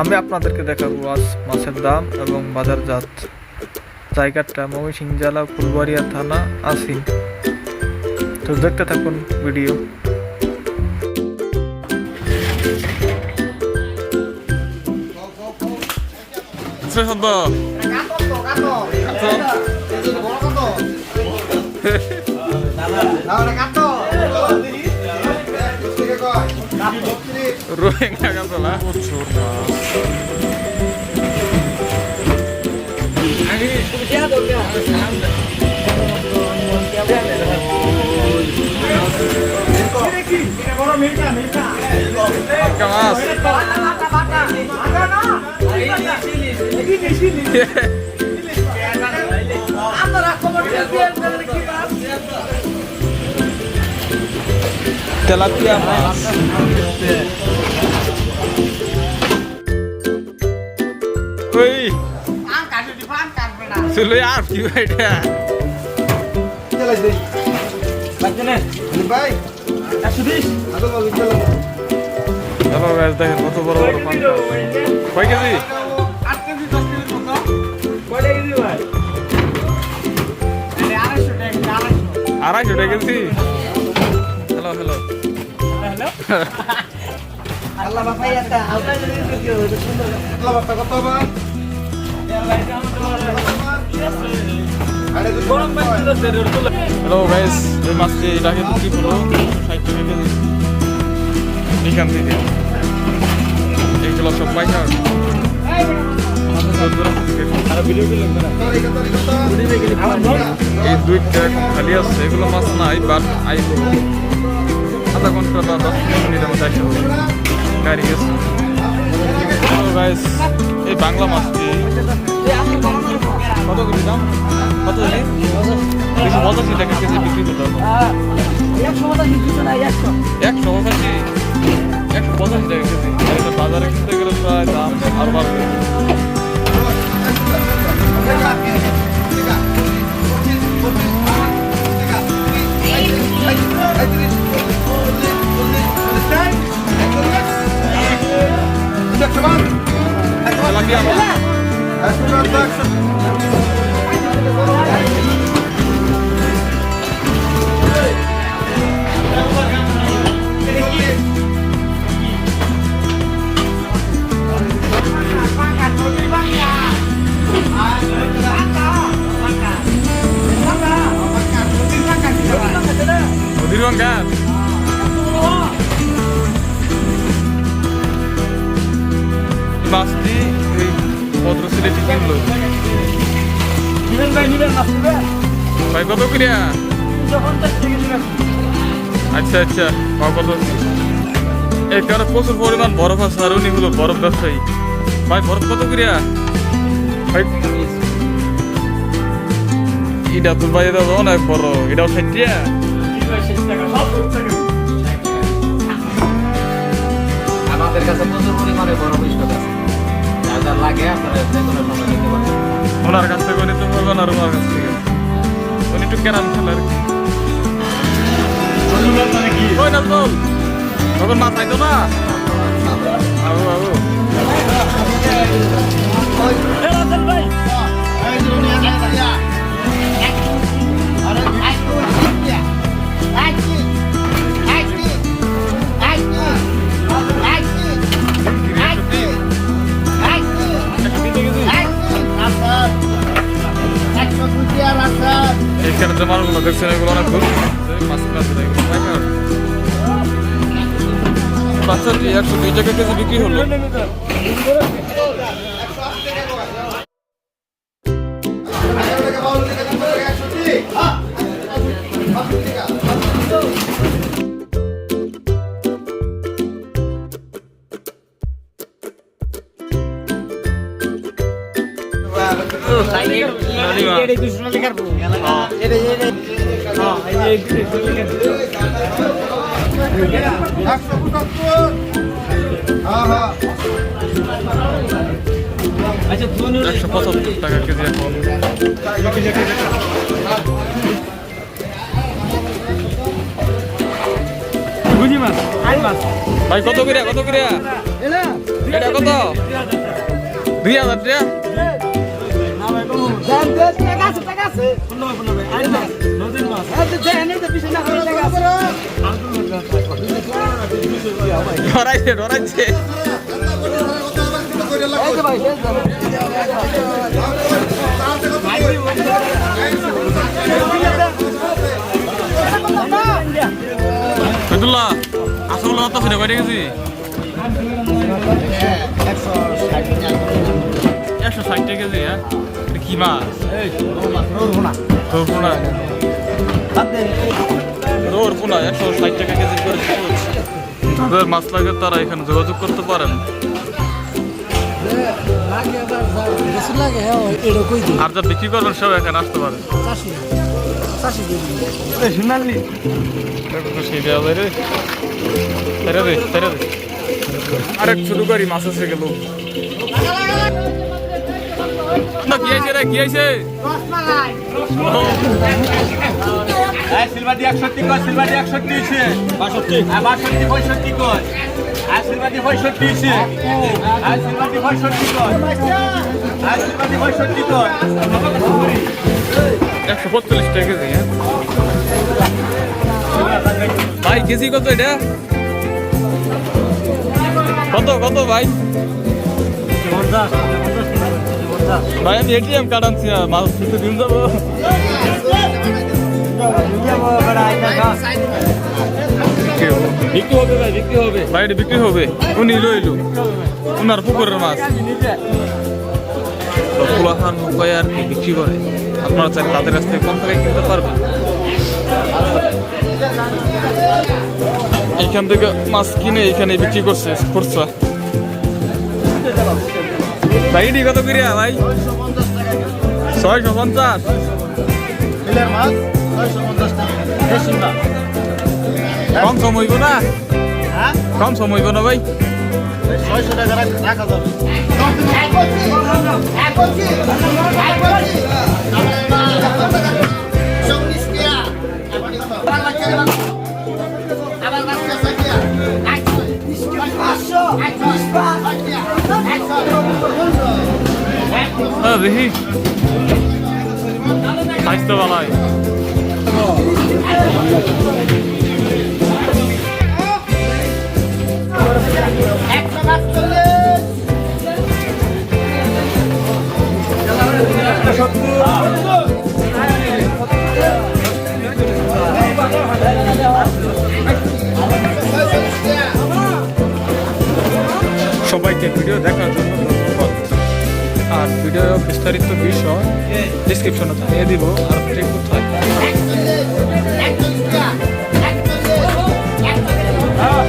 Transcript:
আমি আপনাদেরকে দেখাবো আজ মাছের দাম এবং বাজারজাত জায়গাটা ময়মনসিংহ জেলা ফুলবাড়িয়া থানা আসিন তো দেখতে থাকুন video. piękna kapela. Kemas. Mas. ওই আর কি গাছ দেখেন কত বড় বড় পাঙ্কা কয় কেজি? আড়াইশো টাকা কেজি হ্যালো হ্যালো। আল্লাহ বাপাই একটা আলতা যদি দিও এটা সুন্দর। হ্যালো গাইস এই মাছটি এটাকে বিক্রি করো ষাট টাকা কেজি এখান থেকে এইগুলো সব পাইকার এই দুইটা খালি আছে এগুলো মাছ নাই বাট আইব। আধা ঘণ্টা বা দশ মিনিটের মধ্যে হবে। গাড়ি গেছে এই বাংলা মাছটি কত কেজি দাম? কত জানি? দুশো পঁচাশি টাকা কেজি বিক্রি করতে হবে। একশো পঁচাশি একশো পঁচাশি টাকা কেজি। বাজারে কিনতে গেলে প্রায় দাম আরও বাড়বে। Certo, mano? Ela aqui, ó. Essa é a taxa. Thank you. কিনলো ভাই কত নিবেন আচ্ছা আচ্ছা কত এখানে প্রচুর পরিমাণ বরফ আছে আর উনি হলো বরফ ব্যবসায়ী ভাই বরফ কত করিয়া ভাই এটা তোর ভাই এটা অনেক বড় এটাও ষাটিয়া আমাদের কাছে প্রচুর পরিমাণে বড় বিস্কুট আছে। যা যা লাগে আপনারা যে কোনো সময় নিতে পারেন। ওনার কাছ থেকে উনি তো বলবেন আর ওনার কাছ থেকে। উনি একটু কেরাম খেলে আর কি। ওই না বল তখন মাথায় তো না। আবু আবু এখানে যে মাছগুলো দেখছেন এগুলো অনেক দূর বাচ্চাটি একশো দুই টাকা কেজি বিক্রি হলো। একশো পঁচাত্তর টাকা কেজি এখন ভাই কত করে কত করে কত দুই হাজার টাকা। ডরাইছে ডরাইছে। আসল ফিরে কয়টা গেছি একশো ষাট টাকা কেজি হ্যাঁ। কি মাছ রোরপোনা রোরপোনা একশো ষাট টাকা কেজি করে যাদের মাছ লাগে তারা এখানে যোগাযোগ করতে পারেন। আর যা বিক্রি করবেন সব এখানে আসতে পারেন দেখো তো সেই দেওয়া যায় রে আরেক শুরু করি মাছ এসে গেল না কি হয়েছে রে কি সিলভার দিয়ে একষট্টি কয় সিলভার দিয়ে একষট্টি হয়েছে। বাষট্টি বাষট্টি পঁয়ষট্টি কয় আর সিলভার দিয়ে পঁয়ষট্টি হয়েছে। আর সিলভার দিয়ে পঁয়ষট্টি কয় আর সিলভার দিয়ে পঁয়ষট্টি কয় একশো পঁয়তাল্লিশ টাকা কেজি হ্যাঁ? ভাই কেজি কত এটা? কত কত ভাই? ভাই আমি এটিএম কার্ড আনছি না, মাছ কিছু দিন যাব। বিক্রি হবে ভাই বিক্রি হবে। ভাই এটা বিক্রি হবে। উনি লইলু উনার পুকুরের মাছ। ফুলাহান উপায় আর কি বিক্রি করে? আপনারা চাইলে তাদের কাছ থেকে কম টাকায় কিনতে পারবেন। এইখান থেকে মাছ কিনে এখানে বিক্রি করছে খুরসা ভাই এটি কত করিয়া ভাই? ছয়শো পঞ্চাশ। কম সম হইব না? কম সম হইব না ভাই? হ্যাঁ দেখি স্বাস্থ্য বালাই সবাইকে আমাদের ভিডিও দেখার জন্য ধন্যবাদ। আর ভিডিও বিস্তারিত বিষয় ডিসক্রিপশনে জানিয়ে দিব আর কোথায়? হ্যাঁ।